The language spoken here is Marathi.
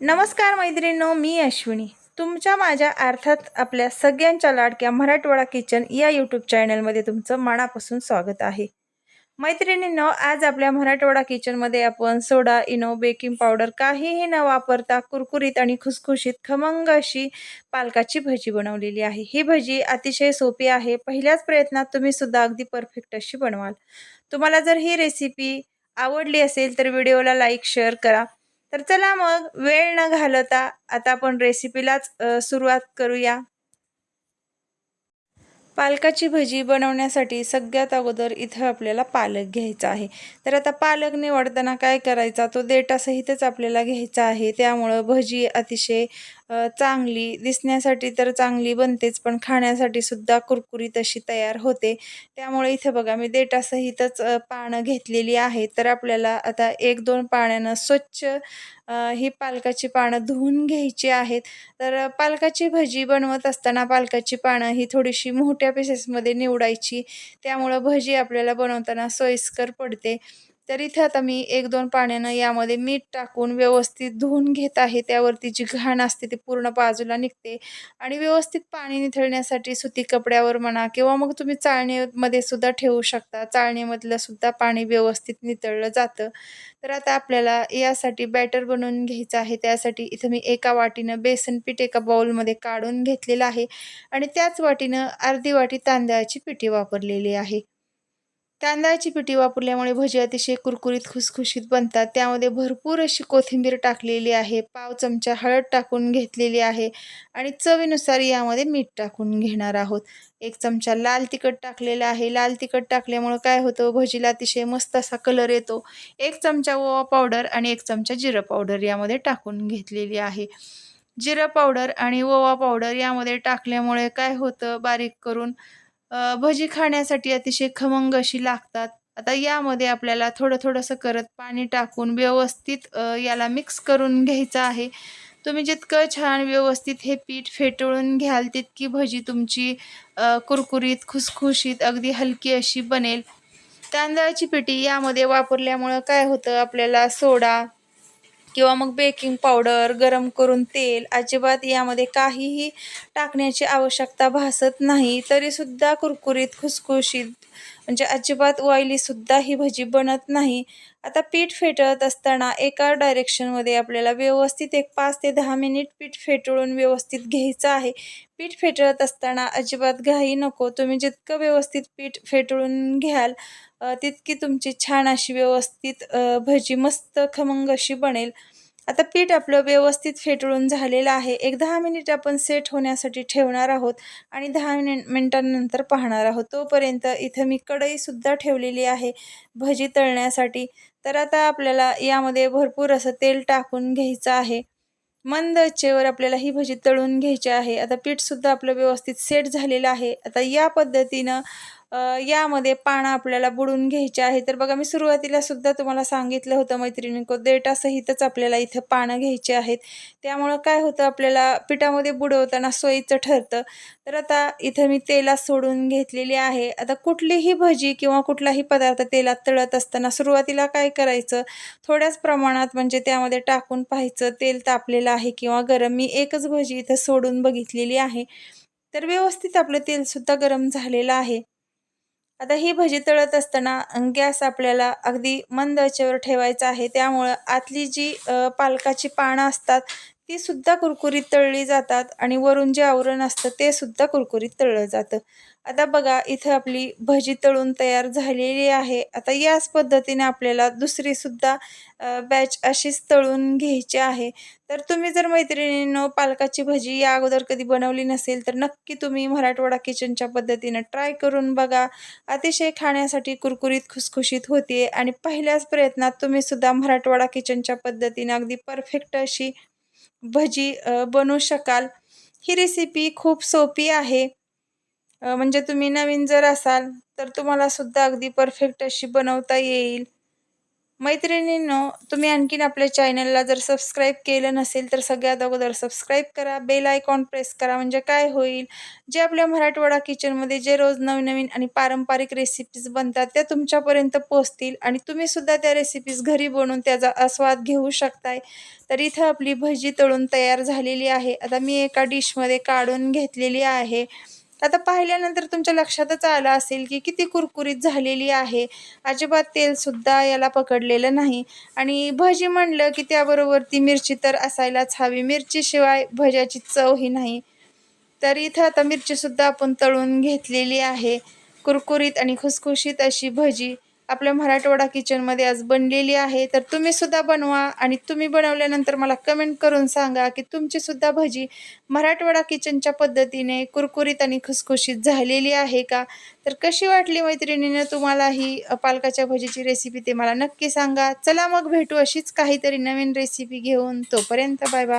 नमस्कार मैत्रिणींनो मी अश्विनी. तुमच्या माझ्या अर्थात आपल्या सगळ्यांच्या लाडक्या मराठवाडा किचन या यूट्यूब चॅनलमध्ये तुमचं मनापासून स्वागत आहे. मैत्रिणींनो आज आपल्या मराठवाडा किचनमध्ये आपण सोडा इनो बेकिंग पावडर काहीही न वापरता कुरकुरीत आणि खुसखुशीत खमंग अशी पालकाची भजी बनवलेली आहे. ही भजी अतिशय सोपी आहे. पहिल्याच प्रयत्नात तुम्ही सुद्धा अगदी परफेक्ट अशी बनवाल. तुम्हाला जर ही रेसिपी आवडली असेल तर व्हिडिओला लाईक शेअर करा. तर चला मग वेळ न घालवता आता आपण रेसिपीलाच सुरुवात करूया. पालकाची भजी बनवण्यासाठी सगळ्यात अगोदर इथं आपल्याला पालक घ्यायचा आहे. तर आता पालक निवडताना काय करायचा? तो देटासहितच आपल्याला घ्यायचा आहे. त्यामुळं भजी अतिशय चांगली दिसण्यासाठी तर चांगली बनतेच पण खाण्यासाठी सुद्धा कुरकुरीत अशी तयार होते. त्यामुळे इथं बघा मी देटासहितच पानं घेतलेली आहेत. तर आपल्याला आता एक दोन पाण्यानं स्वच्छ ही पालकाची पानं धुवून घ्यायची आहेत. तर पालकाची भजी बनवत असताना पालकाची पानं ही थोडीशी मोठ्या पीसेसमध्ये निवडायची. त्यामुळं भजी आपल्याला बनवताना सोयीस्कर पडते. तर इथे आता मी एक दोन पाण्यानं यामध्ये मीठ टाकून व्यवस्थित धुवून घेत आहे. त्यावरती जी घाण असते ती पूर्ण बाजूला निघते. आणि व्यवस्थित पाणी निथळण्यासाठी सुती कपड्यावर म्हणा किंवा मग तुम्ही चाळणीमध्ये सुद्धा ठेवू शकता. चाळणीमधलं सुद्धा पाणी व्यवस्थित नितळलं जातं. तर आता आपल्याला यासाठी बॅटर बनवून घ्यायचं आहे. त्यासाठी इथं मी एका वाटीनं बेसन पीठ एका बाउलमध्ये काढून घेतलेलं आहे. आणि त्याच वाटीनं अर्धी वाटी तांदळाची पिठी वापरलेली आहे. तांदळाची पिठी वापरल्यामुळे भजी अतिशय कुरकुरीत खुसखुशीत बनतात. त्यामध्ये भरपूर अशी कोथिंबीर टाकलेली आहे पाव चमचा हळद टाकून घेतलेली आहे आणि चवीनुसार यामध्ये मीठ टाकून घेणार आहोत. एक चमचा लाल तिखट टाकलेला आहे. लाल तिखट टाकल्यामुळं काय होतं? भजीला अतिशय मस्त असा कलर येतो. एक चमचा ओवा पावडर आणि एक चमचा जिरं पावडर यामध्ये टाकून घेतलेली आहे. जिरं पावडर आणि ओवा पावडर यामध्ये टाकल्यामुळे काय होतं? बारीक करून भजी खाण्यासाठी अतिशय खमंग अशी लागतात. आता यामध्ये आपल्याला थोडं थोडंसं करत पाणी टाकून व्यवस्थित याला मिक्स करून घ्यायचं आहे. तुम्ही जितकं छान व्यवस्थित हे पीठ फेटळून घ्याल तितकी भजी तुमची कुरकुरीत खुसखुशीत अगदी हलकी अशी बनेल. तांदळाची पिठी यामध्ये वापरल्यामुळं काय होतं? आपल्याला सोडा किंवा मग बेकिंग पावडर गरम करून तेल अजिबात यामध्ये काहीही टाकण्याची आवश्यकता भासत नाही. तरीसुद्धा कुरकुरीत खुसखुशीत म्हणजे अजिबात ऑइलीसुद्धा ही भजी बनत नाही. आता पीठ फेटत असताना एका डायरेक्शनमध्ये आपल्याला व्यवस्थित एक पाच ते दहा मिनिट पीठ फेटळून व्यवस्थित घ्यायचं आहे. पीठ फेटळत असताना अजिबात घाई नको. तुम्ही जितकं व्यवस्थित पीठ फेटळून घ्याल तितकी तुमची छान अशी व्यवस्थित भजी मस्त खमंग अशी बनेल. आता पीठ आपलं व्यवस्थित फेटळून झालेलं आहे. एक दहा मिनिट आपण सेट होण्यासाठी ठेवणार आहोत आणि दहा मिनिट मिनिटांनंतर पाहणार आहोत. तोपर्यंत इथं मी कढईसुद्धा ठेवलेली आहे भजी तळण्यासाठी. तर आता आपल्याला यामध्ये भरपूर असं तेल टाकून घ्यायचं आहे. मंद आचेवर आपल्याला ही भजी तळून घ्यायची आहे. आता पीठसुद्धा आपलं व्यवस्थित सेट झालेलं आहे. आता या पद्धतीनं यामध्ये पानं आपल्याला बुडून घ्यायचे आहे. तर बघा मी सुरुवातीला सुद्धा तुम्हाला सांगितलं होतं मैत्रिणींको देटासहितच आपल्याला इथं पानं घ्यायची आहेत. त्यामुळं काय होतं आपल्याला पिठामध्ये बुडवताना सोयीचं ठरतं. तर आता इथं मी तेलात सोडून घेतलेली आहे. आता कुठलीही भजी किंवा कुठलाही पदार्थ तेलात तळत असताना सुरुवातीला काय करायचं? थोड्याच प्रमाणात म्हणजे त्यामध्ये टाकून पाहायचं. तेल तापलेलं आहे किंवा गरम. मी एकच भजी इथं सोडून बघितलेली आहे. तर व्यवस्थित आपलं तेलसुद्धा गरम झालेलं आहे. आता ही भजी तळत असताना गॅस आपल्याला अगदी मंद आचेवर ठेवायचा आहे. त्यामुळं आतली जी पालकाची पानं असतात ती सुद्धा कुरकुरीत तळली जातात आणि वरून जे आवरण असतं ते सुद्धा कुरकुरीत तळलं जातं. आता बघा इथं आपली भजी तळून तयार झालेली आहे. आता याच पद्धतीने आपल्याला दुसरीसुद्धा बॅच अशीच तळून घ्यायची आहे. तर तुम्ही जर मैत्रिणींनो पालकाची भजी या अगोदर कधी बनवली नसेल तर नक्की तुम्ही मराठवाडा किचनच्या पद्धतीनं ट्राय करून बघा. अतिशय खाण्यासाठी कुरकुरीत खुसखुशीत होते आणि पहिल्याच प्रयत्नात तुम्ही सुद्धा मराठवाडा किचनच्या पद्धतीनं अगदी परफेक्ट अशी भजी बनवू शकाल. ही रेसिपी खूप सोपी आहे. म्हणजे तुम्ही नवीन जर असाल तर तुम्हाला सुद्धा अगदी परफेक्ट अशी बनवता येईल. मैत्रिणींनो तुम्ही आणखीन आपल्या चॅनलला जर सबस्क्राईब केलं नसेल तर सगळ्यात अगोदर सबस्क्राईब करा. बेल आयकॉन प्रेस करा म्हणजे काय होईल? जे आपल्या मराठवाडा किचनमध्ये जे रोज नवीन नवीन आणि पारंपरिक रेसिपीज बनतात त्या तुमच्यापर्यंत पोचतील आणि तुम्हीसुद्धा त्या रेसिपीज घरी बनवून त्याचा आस्वाद घेऊ शकताय. तर इथं आपली भजी तळून तयार झालेली आहे. आता मी एका डिशमध्ये काढून घेतलेली आहे. आता पाहिल्यानंतर तुमच्या लक्षातच आलं असेल की किती कुरकुरीत झालेली आहे. अजिबात तेलसुद्धा याला पकडलेलं नाही. आणि भजी म्हणलं की त्याबरोबर ती मिरची तर असायलाच हवी. मिरचीशिवाय भज्याची चवही नाही. तर इथं आता मिरचीसुद्धा आपण तळून घेतलेली आहे. कुरकुरीत आणि खुसखुशीत अशी भजी. आपल्या मराठवाडा किचनमध्ये आज बनलेली आहे. तर तुम्ही सुद्धा बनवा आणि तुम्ही बनवल्यानंतर मला कमेंट करून सांगा की तुमची सुद्धा भजी मराठवाडा किचनच्या पद्धतीने कुरकुरीत आणि खुसखुशीत झालेली आहे का? तर कशी वाटली मैत्रिणीनं तुम्हाला ही पालकाच्या भजीची रेसिपी ते मला नक्की सांगा. चला मग भेटू अशीच काहीतरी नवीन रेसिपी घेऊन. तोपर्यंत बाय बाय